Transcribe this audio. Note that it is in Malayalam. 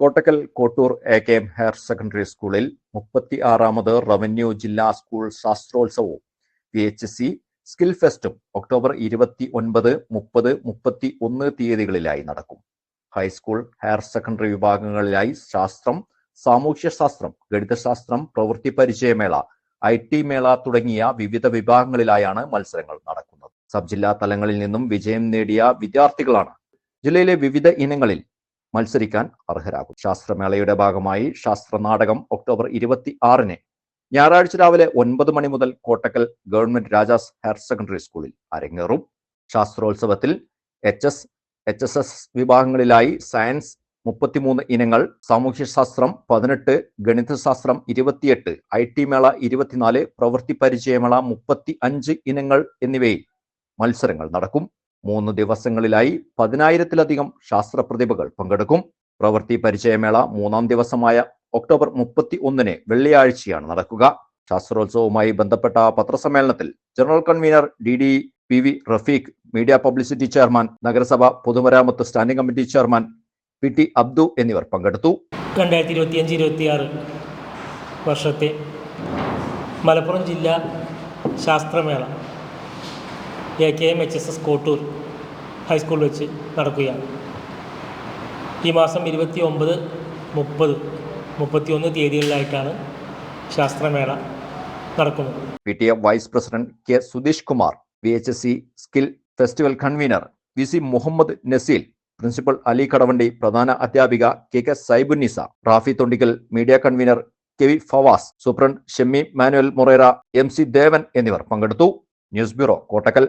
Kottakkal Kottoor A K M higher secondary സ്കൂളിൽ മുപ്പത്തി ആറാമത് റവന്യൂ ജില്ലാ സ്കൂൾ ശാസ്ത്രോത്സവവും പി എച്ച് സി സ്കിൽ ഫെസ്റ്റും ഒക്ടോബർ ഇരുപത്തി ഒൻപത് മുപ്പത് മുപ്പത്തി ഒന്ന് തീയതികളിലായി നടക്കും. ഹൈസ്കൂൾ ഹയർ സെക്കൻഡറി വിഭാഗങ്ങളിലായി ശാസ്ത്രം സാമൂഹ്യശാസ്ത്രം ഗണിതശാസ്ത്രം പ്രവൃത്തി പരിചയമേള ഐ ടി മേള തുടങ്ങിയ വിവിധ വിഭാഗങ്ങളിലായാണ് മത്സരങ്ങൾ നടക്കുന്നത്. സബ് ജില്ലാ തലങ്ങളിൽ നിന്നും വിജയം നേടിയ വിദ്യാർത്ഥികളാണ്. ജില്ലയിലെ വിവിധ ഇനങ്ങളിൽ മത്സരിക്കാൻ അർഹരാകും. ശാസ്ത്രമേളയുടെ ഭാഗമായി ശാസ്ത്രനാടകം ഒക്ടോബർ ഇരുപത്തി ആറിന് ഞായറാഴ്ച രാവിലെ ഒൻപത് മണി മുതൽ Kottakkal government Rajas higher secondary സ്കൂളിൽ അരങ്ങേറും. ശാസ്ത്രോത്സവത്തിൽ H S H S S വിഭാഗങ്ങളിലായി science മുപ്പത്തിമൂന്ന് ഇനങ്ങൾ സാമൂഹ്യശാസ്ത്രം പതിനെട്ട് ഗണിതശാസ്ത്രം ഇരുപത്തിയെട്ട് ഐ ടി മേള ഇരുപത്തിനാല് പ്രവൃത്തി പരിചയമേള മുപ്പത്തി അഞ്ച് ഇനങ്ങൾ എന്നിവയിൽ മത്സരങ്ങൾ നടക്കും. മൂന്ന് ദിവസങ്ങളിലായി പതിനായിരത്തിലധികം ശാസ്ത്ര പ്രതിഭകൾ പങ്കെടുക്കും. പ്രവൃത്തി പരിചയമേള മൂന്നാം ദിവസമായ ഒക്ടോബർ മുപ്പത്തി ഒന്നിന് വെള്ളിയാഴ്ചയാണ് നടക്കുക. ശാസ്ത്രോത്സവവുമായി ബന്ധപ്പെട്ട പത്രസമ്മേളനത്തിൽ general convener D D P V Rafeeq media publicity chairman നഗരസഭ പൊതുമരാമത്ത് standing committee chairman P T Abdu എന്നിവർ പങ്കെടുത്തു. രണ്ടായിരത്തി ഇരുപത്തി അഞ്ച് ഇരുപത്തി ആറ് വർഷത്തെ മലപ്പുറം ജില്ലാ ശാസ്ത്രമേള. A K M H S S Kottoor ഹൈസ്കൂളിൽ വെച്ച് നടക്കുകയാണ്. ഈ മാസം ഇരുപത്തി ഒമ്പത് മുപ്പത് മുപ്പത്തിയൊന്ന് തീയതികളിലായിട്ടാണ് ശാസ്ത്രമേള നടക്കുന്നത്. P T M vice president K Sudheesh Kumar V H S C skill festival convener V C Muhammad Naseel principal Ali Kadavandi പ്രധാന അധ്യാപിക K K Saibunnisa Rafi Thondikkal media convener K V Fawas superintendent Shemmi Manuel Moreira M C Devan എന്നിവർ പങ്കെടുത്തു. News bureau Kottakkal.